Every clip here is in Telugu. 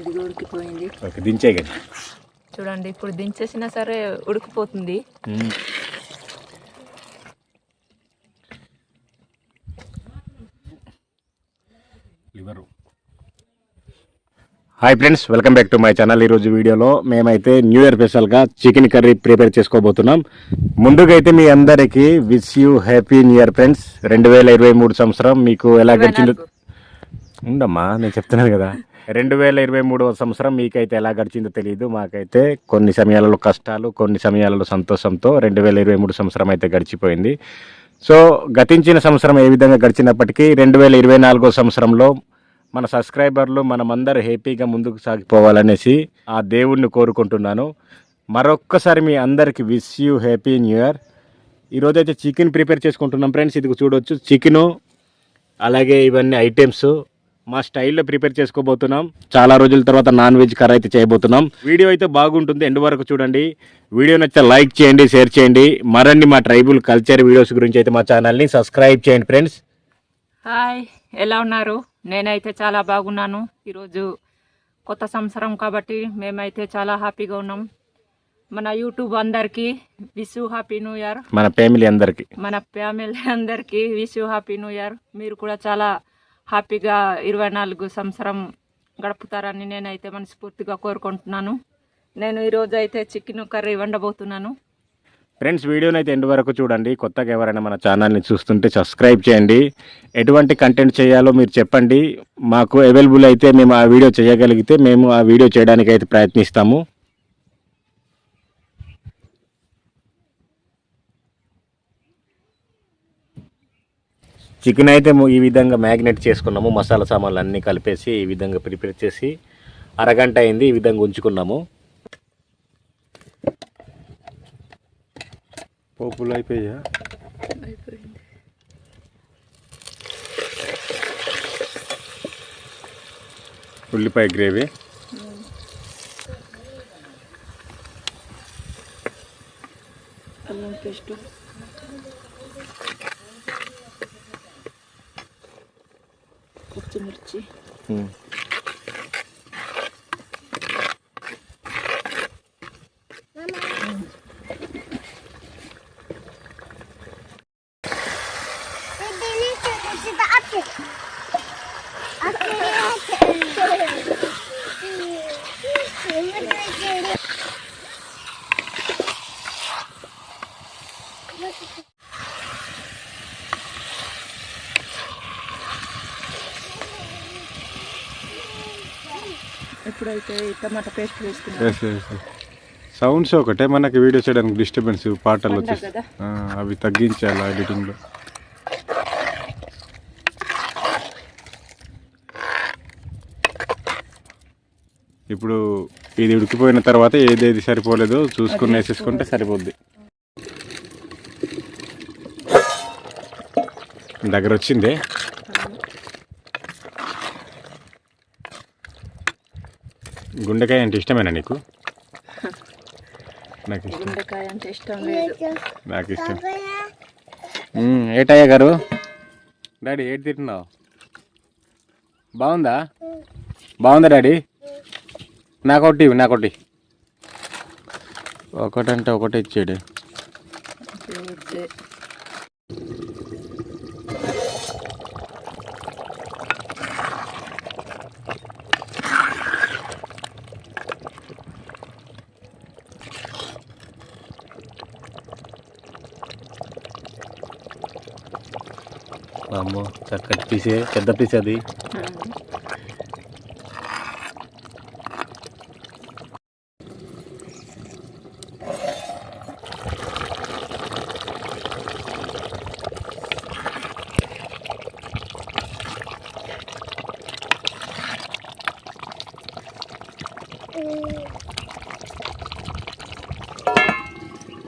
ఇది ఉడికిపోయింది. ఓకే దించే కదా చూడండి ఇప్పుడు దించేసినా సరే ఉడికిపోతుంది. Liver. Hi friends welcome back to my channel. ఈరోజు వీడియోలో మేమైతే న్యూ ఇయర్ స్పెషల్గా చికెన్ కర్రీ ప్రిపేర్ చేసుకోబోతున్నాం. ముందుగా అయితే మీ అందరికీ wish you happy new year friends. రెండు వేల ఇరవై మూడు సంవత్సరం మీకు ఎలా గడిచిందో ఉండమ్మా నేను చెప్తున్నాను కదా. రెండు వేల ఇరవై మూడవ సంవత్సరం మీకైతే ఎలా గడిచిందో తెలియదు మాకైతే కొన్ని సమయాలలో కష్టాలు కొన్ని సమయాలలో సంతోషంతో రెండు వేల ఇరవై మూడు సంవత్సరం అయితే గడిచిపోయింది. సో గతించిన సంవత్సరం ఏ విధంగా గడిచినప్పటికీ రెండు వేల ఇరవై నాలుగో సంవత్సరంలో మన సబ్స్క్రైబర్లు మనమందరూ హ్యాపీగా ముందుకు సాగిపోవాలనేసి ఆ దేవుణ్ణి కోరుకుంటున్నాను. మరొక్కసారి మీ అందరికీ wish you happy new year. ఈరోజైతే చికెన్ ప్రిపేర్ చేసుకుంటున్నాం ఫ్రెండ్స్. ఇది చూడవచ్చు చికెను అలాగే ఇవన్నీ ఐటమ్స్. మా స్టైల్లో ప్రిపేర్ చేసుకోబోతున్నాం. చాలా రోజుల తర్వాత నాన్ వెజ్ కర్రీ అయితే చేయబోతున్నాం. వీడియో అయితే బాగుంటుంది. ఎండ్ వరకు చూడండి. వీడియో నచ్చితే లైక్ చేయండి షేర్ చేయండి. మరిన్ని మా ట్రైబుల్ కల్చర్ వీడియోస్ గురించి అయితే మా ఛానల్ని సబ్స్క్రైబ్ చేయండి ఫ్రెండ్స్. హాయ్. ఎలా ఉన్నారు? నేనైతే చాలా బాగున్నాను. ఈరోజు కొత్త సంవత్సరం కాబట్టి మేమైతే చాలా హ్యాపీగా ఉన్నాం. మన యూట్యూబ్ అందరికీ విష్ హ్యాపీ న్యూ ఇయర్. మన ఫ్యామిలీ అందరికీ. మన ఫ్యామిలీ అందరికీ విష్ హ్యాపీ న్యూ ఇయర్. మీరు కూడా చాలా హ్యాపీగా ఇరవై నాలుగు సంవత్సరం గడుపుతారని నేనైతే మనస్ఫూర్తిగా కోరుకుంటున్నాను. నేను ఈరోజు అయితే చికెన్ కర్రీ వండబోతున్నాను. ఫ్రెండ్స్ వీడియోని అయితే ఎండ్ వరకు చూడండి. కొత్తగా ఎవరైనా మన ఛానల్ని చూస్తుంటే సబ్స్క్రైబ్ చేయండి. ఎటువంటి కంటెంట్ చేయాలో మీరు చెప్పండి. మాకు అవైలబుల్ అయితే మేము ఆ వీడియో చేయగలిగితే మేము ఆ వీడియో చేయడానికి అయితే ప్రయత్నిస్తాము. చికెన్ అయితే ఈ విధంగా మ్యాగ్నెట్ చేసుకున్నాము. మసాలా సామాన్లు అన్నీ కలిపేసి ఈ విధంగా ప్రిపేర్ చేసి అరగంట అయింది ఈ విధంగా ఉంచుకున్నాము. పోపులు అయిపోయా ఉల్లిపాయ గ్రేవీ. అల్లం పేస్ట్. పచ్చిమిర్చి ఇప్పుడైతే ఈ టమాటా పేస్ట్ వేసుకున్నాం సౌండ్స్ ఒకటే మనకి వీడియో చేయడానికి డిస్టర్బెన్స్ పాటలు వచ్చేసి అవి తగ్గించాలి ఎడిటింగ్లో ఇప్పుడు ఇది ఉడికిపోయిన తర్వాత ఏదేది సరిపోలేదో చూసుకుని వేసేసుకుంటే సరిపోద్ది. దగ్గర వచ్చిందే? గుండెకాయ అంటే ఇష్టమేనా నీకు? నాకు ఇష్టం. గుండెకాయ అంటే ఇష్టం లేదు. నాకు ఇష్టం. ఏటయ్య గారు? డాడీ ఏటి తింటున్నావు? బాగుందా? బాగుందా డాడీ? నాకొట్టి నాకొట్టి ఒకటంటే ఒకటి ఇచ్చాడు. అమ్మో చక్కటి పీసే పెద్ద పీస్ అది.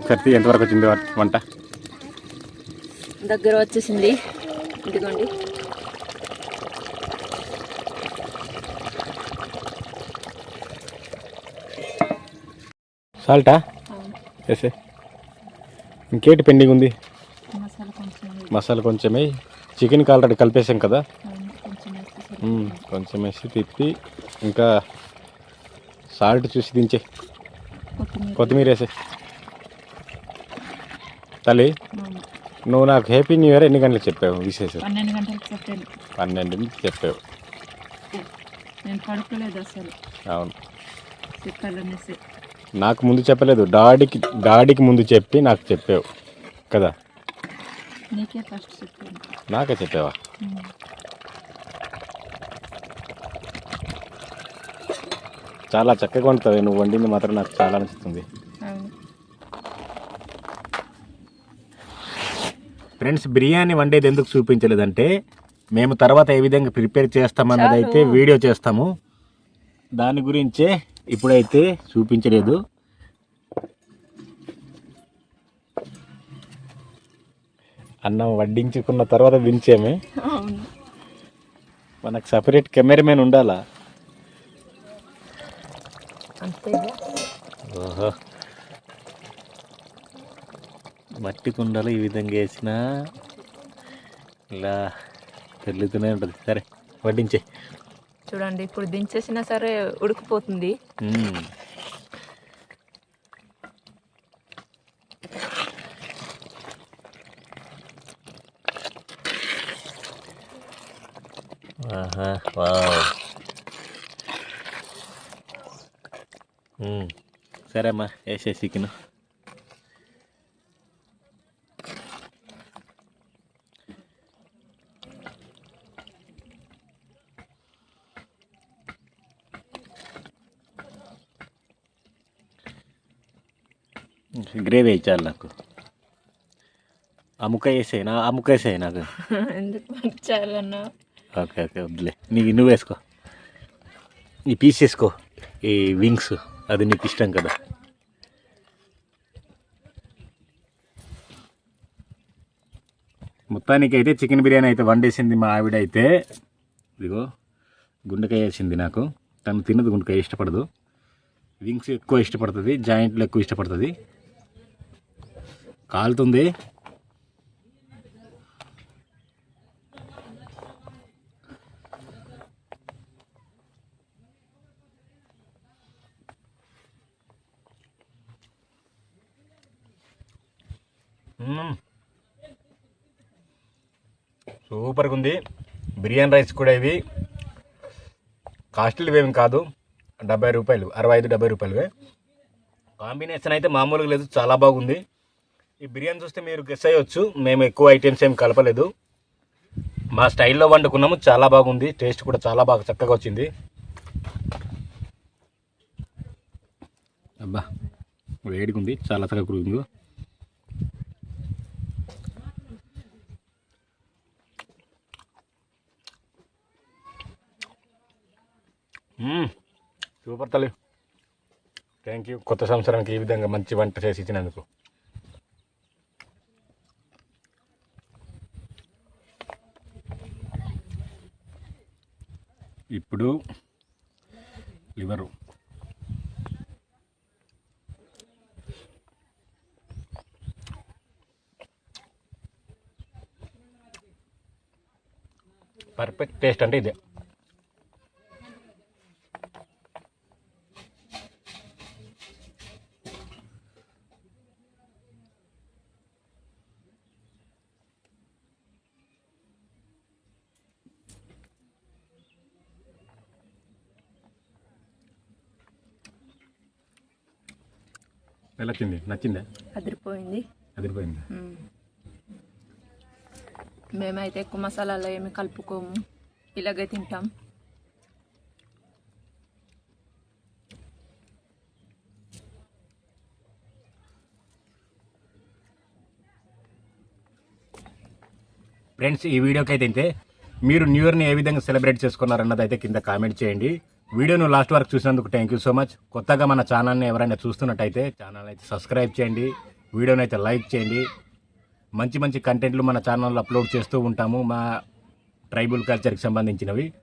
కత్తి ఎంతవరకు వచ్చింది వంట? దగ్గర వచ్చేసింది. ఇదిగోండి. సాల్టా? వేసే ఇంకేటి పెండింగ్ ఉంది? మసాలా కొంచెం మసాలా కొంచెమే చికెన్కి ఆల్రెడీ కలిపేసాం కదా? కొంచెం వేసి తిప్పి ఇంకా సాల్ట్ చూసి దించే. కొత్తిమీర. వేసే. తల్లి. నువ్వు నాకు హ్యాపీ న్యూ ఇయర్ ఎన్ని గంటలకు చెప్పావు విశేషం పన్నెండు గంటలకు చెప్పాను. పన్నెండుకి చెప్పావు. నేను పడుకోలేదు అసలు. అవును. చెప్పాలనేసి నాకు ముందు చెప్పలేదు. డాడీకి డాడీకి ముందు చెప్పి నాకు చెప్పావు. కదా? నీకే ఫస్ట్ చెప్పాను. నాకే చెప్పావా. చాలా చక్కగా ఉంటుంది నువ్వు వండింది మాత్రం నాకు చాలా నచ్చుతుంది అవును ఫ్రెండ్స్ బిర్యానీ వండేది ఎందుకు చూపించలేదంటే మేము తర్వాత ఏ విధంగా ప్రిపేర్ చేస్తామన్నది అయితే. వీడియో చేస్తాము. దాని గురించే ఇప్పుడైతే చూపించలేదు. అన్నం వడ్డించుకున్న తర్వాత దించామే. మనకు సపరేట్ కెమెరామెన్ ఉండాలా? ఓహో. మట్టి కుండలు ఈ విధంగా వేసినా ఇలా తెల్లుతూనే ఉంటుంది. సరే వడ్డించే. చూడండి ఇప్పుడు దించేసినా సరే ఉడికిపోతుంది. ఆహా వావ్. సరే అమ్మా వేసే చికెన్ గ్రేవీ ఇచ్చారు నాకు ఆ ముక్క వేసేయి నా ఆ ముక్క వేసేయి నాకు ఎందుకు ఓకే ఓకే వద్దులే నీకు నువ్వు వేసుకో ఈ పీస్ వేసుకో ఈ వింగ్స్ అది నీకు ఇష్టం కదా మొత్తానికి అయితే చికెన్ బిర్యానీ అయితే వండేసింది మా ఆవిడ అయితే. ఇదిగో గుండెకాయ వేసింది నాకు. తను తినదు గుండెకాయ ఇష్టపడదు. వింగ్స్ ఎక్కువ ఇష్టపడుతుంది జాయింట్లు ఎక్కువ ఇష్టపడుతుంది. కాలుతుంది. సూపర్గా ఉంది బిర్యానీ రైస్ కూడా ఇవి. కాస్ట్లీ ఏమి కాదు. డెబ్బై రూపాయలు అరవై ఐదు డెబ్బై రూపాయలు కాంబినేషన్ అయితే మామూలుగా లేదు చాలా బాగుంది. ఈ బిర్యానీ చూస్తే మీరు గెస్ అయ్యొచ్చు. మేము ఎక్కువ ఐటమ్స్ ఏం కలపలేదు. మా స్టైల్లో వండుకున్నాము. చాలా బాగుంది. టేస్ట్ కూడా చాలా బాగా చక్కగా వచ్చింది. అబ్బా వేడిగా ఉంది చాలా చక్కగా కురిగింది. సూపర్ తల్లి. థ్యాంక్ యూ కొత్త సంవత్సరానికి ఈ విధంగా మంచి వంట చేసి ఇచ్చినందుకు ఇప్పుడు లివరు పర్ఫెక్ట్ టేస్ట్ అంటే ఇదే. ఎలా వచ్చింది నచ్చిందా? అదిరిపోయింది. అదిరిపోయింది? మ్మ్. మేమైతే ఎక్కువ మసాలాలు ఏమి కలుపుకోము. ఇలాగే తింటాం. ఫ్రెండ్స్ ఈ వీడియోకి అయితే మీరు న్యూ ఇయర్ని ఏ విధంగా సెలబ్రేట్ చేసుకున్నారన్నది అయితే కింద కామెంట్ చేయండి. వీడియోను లాస్ట్ వరకు చూసినందుకు థ్యాంక్ యూ సో మచ్ కొత్తగా మన ఛానల్ని ఎవరైనా చూస్తున్నట్టయితే ఛానల్ అయితే సబ్స్క్రైబ్ చేయండి. వీడియోని అయితే లైక్ చేయండి. మంచి మంచి కంటెంట్లు మన ఛానల్లో అప్లోడ్ చేస్తూ ఉంటాము మా ట్రైబల్ కల్చర్కి సంబంధించినవి.